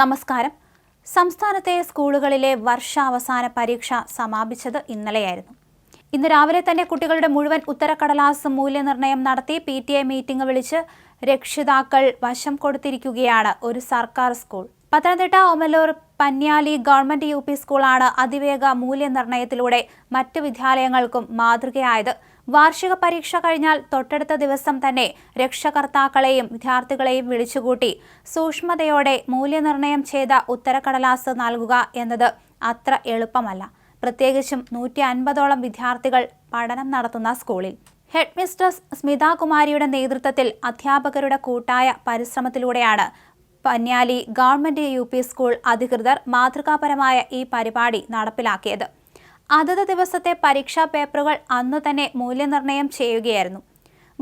നമസ്കാരം. സംസ്ഥാനത്തെ സ്കൂളുകളിലെ വർഷാവസാന പരീക്ഷ സമാപിച്ചത് ഇന്നലെയായിരുന്നു. ഇന്ന് രാവിലെ തന്നെ കുട്ടികളുടെ മുഴുവൻ ഉത്തരക്കടലാസ് മൂല്യനിർണയം നടത്തി പി ടി എ മീറ്റിംഗ് വിളിച്ച് രക്ഷിതാക്കൾ വശം കൊടുത്തിരിക്കുകയാണ് ഒരു സർക്കാർ school. Pathanamthitta Omalloor Panyali government U P സ്കൂളാണ് അതിവേഗ മൂല്യനിർണയത്തിലൂടെ മറ്റ് വിദ്യാലയങ്ങൾക്കും മാതൃകയായത് വാർഷിക പരീക്ഷ കഴിഞ്ഞാൽ തൊട്ടടുത്ത ദിവസം തന്നെ രക്ഷകർത്താക്കളെയും വിദ്യാർത്ഥികളെയും വിളിച്ചുകൂട്ടി സൂക്ഷ്മതയോടെ മൂല്യനിർണയം ചെയ്ത ഉത്തരക്കടലാസ് നൽകുക എന്നത് അത്ര എളുപ്പമല്ല. പ്രത്യേകിച്ചും നൂറ്റി അൻപതോളം വിദ്യാർത്ഥികൾ പഠനം നടത്തുന്ന സ്കൂളിൽ. ഹെഡ് മിസ്ട്രസ് സ്മിത കുമാരിയുടെ നേതൃത്വത്തിൽ അധ്യാപകരുടെ കൂട്ടായ പരിശ്രമത്തിലൂടെയാണ് പന്യാലി ഗവൺമെന്റ് യു സ്കൂൾ അധികൃതർ മാതൃകാപരമായ ഈ പരിപാടി നടപ്പിലാക്കിയത്. അതത് ദിവസത്തെ പരീക്ഷാ പേപ്പറുകൾ അന്നു തന്നെ മൂല്യനിർണയം ചെയ്യുകയായിരുന്നു.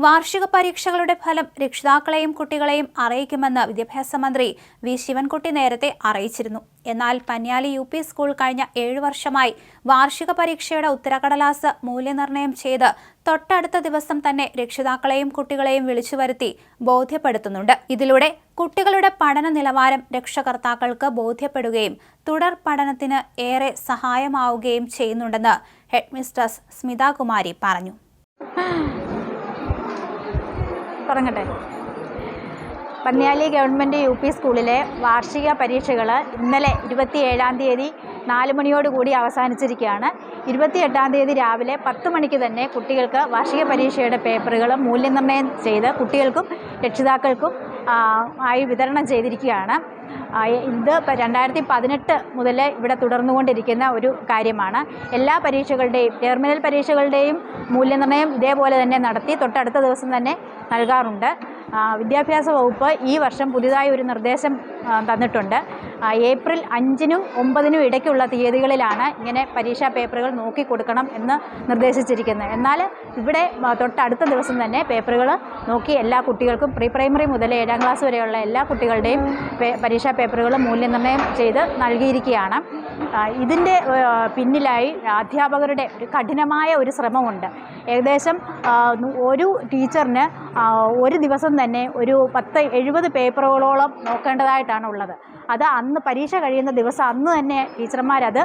വാർഷിക പരീക്ഷകളുടെ ഫലം രക്ഷിതാക്കളെയും കുട്ടികളെയും അറിയിക്കുമെന്ന് വിദ്യാഭ്യാസ മന്ത്രി വി ശിവൻകുട്ടി നേരത്തെ അറിയിച്ചിരുന്നു. എന്നാൽ പന്യാലി യു പി സ്കൂൾ കഴിഞ്ഞ ഏഴു വർഷമായി വാർഷിക പരീക്ഷയുടെ ഉത്തരക്കടലാസ് മൂല്യനിർണയം ചെയ്ത് തൊട്ടടുത്ത ദിവസം തന്നെ രക്ഷിതാക്കളെയും കുട്ടികളെയും വിളിച്ചു വരുത്തി ബോധ്യപ്പെടുത്തുന്നുണ്ട്. ഇതിലൂടെ കുട്ടികളുടെ പഠന നിലവാരം രക്ഷകർത്താക്കൾക്ക് ബോധ്യപ്പെടുകയും തുടർ പഠനത്തിന് ഏറെ സഹായമാവുകയും ചെയ്യുന്നുണ്ടെന്ന് ഹെഡ്മിസ്ട്രസ് സ്മിതാകുമാരി പറഞ്ഞു. തുടങ്ങട്ടെ. പന്ന്യാലി ഗവൺമെന്റ് യു പി സ്കൂളിലെ വാർഷിക പരീക്ഷകൾ ഇന്നലെ ഇരുപത്തി ഏഴാം തീയതി നാല് മണിയോടുകൂടി അവസാനിച്ചിരിക്കുകയാണ്. ഇരുപത്തിയെട്ടാം തീയതി രാവിലെ പത്ത് മണിക്ക് തന്നെ കുട്ടികൾക്ക് വാർഷിക പരീക്ഷയുടെ പേപ്പറുകൾ മൂല്യനിർണയം ചെയ്ത് കുട്ടികൾക്കും രക്ഷിതാക്കൾക്കും ആയി വിതരണം ചെയ്തിരിക്കുകയാണ്. ഇത് രണ്ടായിരത്തി പതിനെട്ട് മുതൽ ഇവിടെ തുടർന്നുകൊണ്ടിരിക്കുന്ന ഒരു കാര്യമാണ്. എല്ലാ പരീക്ഷകളുടെയും ടെർമിനൽ പരീക്ഷകളുടെയും മൂല്യനിർണയം ഇതേപോലെ തന്നെ നടത്തി തൊട്ടടുത്ത ദിവസം തന്നെ നൽകാറുണ്ട്. വിദ്യാഭ്യാസ വകുപ്പ് ഈ വർഷം പുതിയതായി ഒരു നിർദ്ദേശം തന്നിട്ടുണ്ട്. ഏപ്രിൽ അഞ്ചിനും ഒമ്പതിനും ഇടയ്ക്കുള്ള തീയതികളിലാണ് ഇങ്ങനെ പരീക്ഷാ പേപ്പറുകൾ നോക്കി കൊടുക്കണം എന്ന് നിർദ്ദേശിച്ചിരിക്കുന്നത്. എന്നാൽ ഇവിടെ തൊട്ടടുത്ത ദിവസം തന്നെ പേപ്പറുകൾ നോക്കി എല്ലാ കുട്ടികൾക്കും പ്രീ പ്രൈമറി മുതൽ ഏഴാം ക്ലാസ് വരെയുള്ള എല്ലാ കുട്ടികളുടെയും പരീക്ഷാ പേപ്പറുകൾ മൂല്യനിർണയം ചെയ്ത് നൽകിയിരിക്കുകയാണ്. ഇതിന്റെ പിന്നിലായി അധ്യാപകരുടെ ഒരു കഠിനമായ ഒരു ശ്രമമുണ്ട്. ഏകദേശം ഒരു ടീച്ചറിന് ഒരു ദിവസം തന്നെ ഒരു പത്ത് എഴുപത് പേപ്പറുകളോളം നോക്കേണ്ടതായിട്ടാണ് ഉള്ളത് അത് അന്ന് പരീക്ഷ കഴിയുന്ന ദിവസം അന്ന് തന്നെ ടീച്ചർമാരത്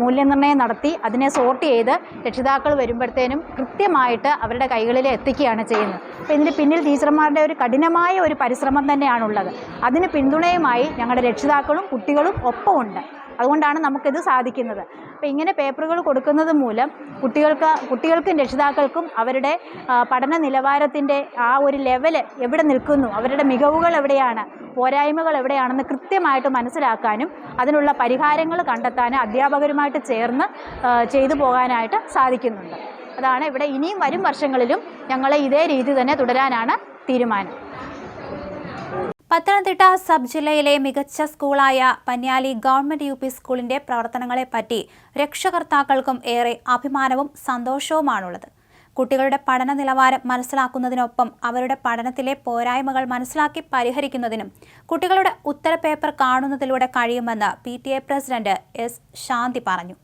മൂല്യനിർണയം നടത്തി അതിനെ സോർട്ട് ചെയ്ത് രക്ഷിതാക്കൾ വരുമ്പോഴത്തേനും കൃത്യമായിട്ട് അവരുടെ കൈകളിൽ എത്തിക്കുകയാണ് ചെയ്യുന്നത്. അപ്പോൾ ഇതിന് പിന്നിൽ ടീച്ചർമാരുടെ ഒരു കഠിനമായ ഒരു പരിശ്രമം തന്നെയാണുള്ളത്. അതിന് പിന്തുണയുമായി ഞങ്ങളുടെ രക്ഷിതാക്കളും കുട്ടികളും ഒപ്പമുണ്ട്. അതുകൊണ്ടാണ് നമുക്കിത് സാധിക്കുന്നത്. അപ്പോൾ ഇങ്ങനെ പേപ്പറുകൾ കൊടുക്കുന്നത് മൂലം കുട്ടികൾക്ക് കുട്ടികൾക്കും രക്ഷിതാക്കൾക്കും അവരുടെ പഠന നിലവാരത്തിന്റെ ആ ഒരു ലെവൽ എവിടെ നിൽക്കുന്നു അവരുടെ മികവുകൾ എവിടെയാണ് പോരായ്മകൾ എവിടെയാണെന്ന് കൃത്യമായിട്ട് മനസ്സിലാക്കാനും അതിനുള്ള പരിഹാരങ്ങൾ കണ്ടെത്താനും അധ്യാപകരുമായിട്ട് ചേർന്ന് ചെയ്തു പോകാനായിട്ട് സാധിക്കുന്നുണ്ട്. അതാണ് ഇവിടെ ഇനിയും വരും വർഷങ്ങളിലും ഞങ്ങളെ ഇതേ രീതി തന്നെ തുടരാനാണ് തീരുമാനം. പത്തനംതിട്ട സബ് ജില്ലയിലെ മികച്ച സ്കൂളായ പന്യാലി ഗവൺമെന്റ് യു പി സ്കൂളിന്റെ പ്രവർത്തനങ്ങളെപ്പറ്റി രക്ഷകർത്താക്കൾക്കും ഏറെ അഭിമാനവും സന്തോഷവുമാണുള്ളത്. കുട്ടികളുടെ പഠന നിലവാരം മനസ്സിലാക്കുന്നതിനൊപ്പം അവരുടെ പഠനത്തിലെ പോരായ്മകൾ മനസ്സിലാക്കി പരിഹരിക്കുന്നതിനും കുട്ടികളുടെ ഉത്തരപേപ്പർ കാണുന്നതിലൂടെ കഴിയുമെന്ന് പി പ്രസിഡന്റ് എസ് ശാന്തി പറഞ്ഞു.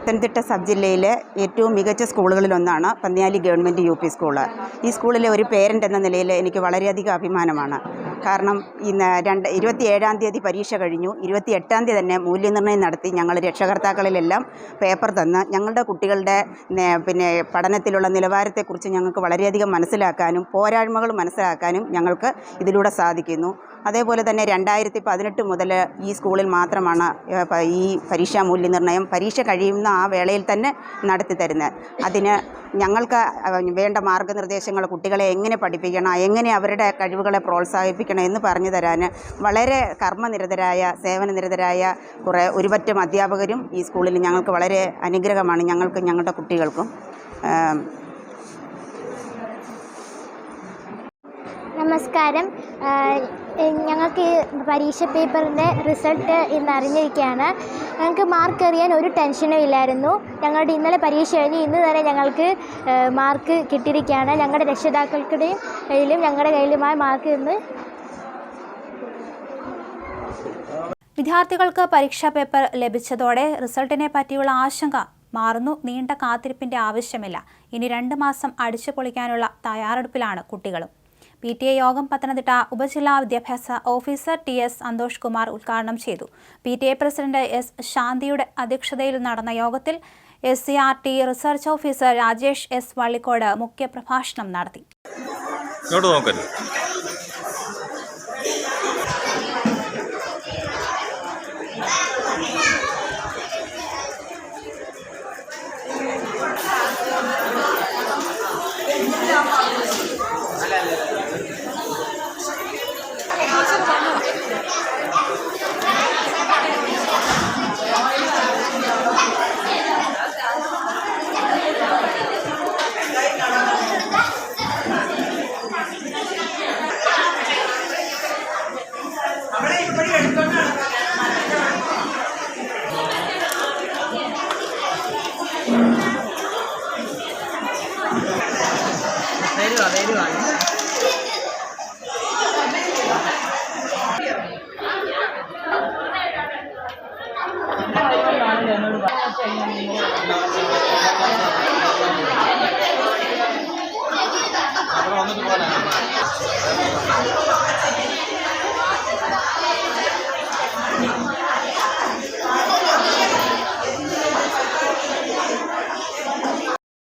പത്തനംതിട്ട സബ് ജില്ലയിലെ ഏറ്റവും മികച്ച സ്കൂളുകളിലൊന്നാണ് Panniyali government U P school. ഈ സ്കൂളിലെ ഒരു പേരന്റ് എന്ന നിലയിൽ എനിക്ക് വളരെയധികം അഭിമാനമാണ്. കാരണം ഇന്ന് രണ്ട് ഇരുപത്തി ഏഴാം തീയതി പരീക്ഷ കഴിഞ്ഞു. ഇരുപത്തി എട്ടാം തീയതി തന്നെ മൂല്യനിർണയം നടത്തി ഞങ്ങൾ രക്ഷകർത്താക്കളിലെല്ലാം പേപ്പർ തന്ന് ഞങ്ങളുടെ കുട്ടികളുടെ പിന്നെ പഠനത്തിലുള്ള നിലവാരത്തെക്കുറിച്ച് ഞങ്ങൾക്ക് വളരെയധികം മനസ്സിലാക്കാനും പോരായ്മകൾ മനസ്സിലാക്കാനും ഞങ്ങൾക്ക് ഇതിലൂടെ സാധിക്കുന്നു. അതേപോലെ തന്നെ രണ്ടായിരത്തി പതിനെട്ട് മുതൽ ഈ സ്കൂളിൽ മാത്രമാണ് ഈ പരീക്ഷാ മൂല്യനിർണയം പരീക്ഷ കഴിയുന്ന ആ വേളയിൽ തന്നെ നടത്തി തരുന്നത്. അതിന് ഞങ്ങൾക്ക് വേണ്ട മാർഗനിർദ്ദേശങ്ങൾ കുട്ടികളെ എങ്ങനെ പഠിപ്പിക്കണം എങ്ങനെ അവരുടെ കഴിവുകളെ പ്രോത്സാഹിപ്പിക്കണം എന്ന് പറഞ്ഞു തരാൻ വളരെ കർമ്മനിരതരായ സേവനനിരതരായ കുറേ ഒരുപറ്റം അധ്യാപകരും ഈ സ്കൂളിൽ ഞങ്ങൾക്ക് വളരെ അനുഗ്രഹമാണ് ഞങ്ങൾക്ക് ഞങ്ങളുടെ കുട്ടികൾക്കും. നമസ്കാരം. ഞങ്ങൾക്ക് പരീക്ഷ പേപ്പറിന്റെ റിസൾട്ട് ഇന്ന് അറിഞ്ഞിരിക്കുകയാണ്. ഞങ്ങൾക്ക് മാർക്ക് അറിയാൻ ഒരു ടെൻഷനും ഇല്ലായിരുന്നു. ഞങ്ങളുടെ ഇന്നലെ പരീക്ഷ കഴിഞ്ഞ് ഇന്ന് തന്നെ ഞങ്ങൾക്ക് മാർക്ക് കിട്ടിയിരിക്കുകയാണ്. ഞങ്ങളുടെ രക്ഷിതാക്കൾക്കിടയും കയ്യിലും ഞങ്ങളുടെ കയ്യിലുമായ മാർക്ക് ഇന്ന്. വിദ്യാർത്ഥികൾക്ക് പരീക്ഷാ പേപ്പർ ലഭിച്ചതോടെ റിസൾട്ടിനെ പറ്റിയുള്ള ആശങ്ക മാറുന്നു. നീണ്ട കാത്തിരിപ്പിന്റെ ആവശ്യമില്ല. ഇനി രണ്ട് മാസം അടിച്ചു പൊളിക്കാനുള്ള തയ്യാറെടുപ്പിലാണ് കുട്ടികളും. പി ടി എ യോഗം പത്തനംതിട്ട ഉപജില്ലാ വിദ്യാഭ്യാസ officer T S Santhosh Kumar ഉദ്ഘാടനം ചെയ്തു. P T A president S ശാന്തിയുടെ അധ്യക്ഷതയിൽ നടന്ന യോഗത്തിൽ S C R T research officer Rajesh S Vallicode മുഖ്യപ്രഭാഷണം നടത്തി.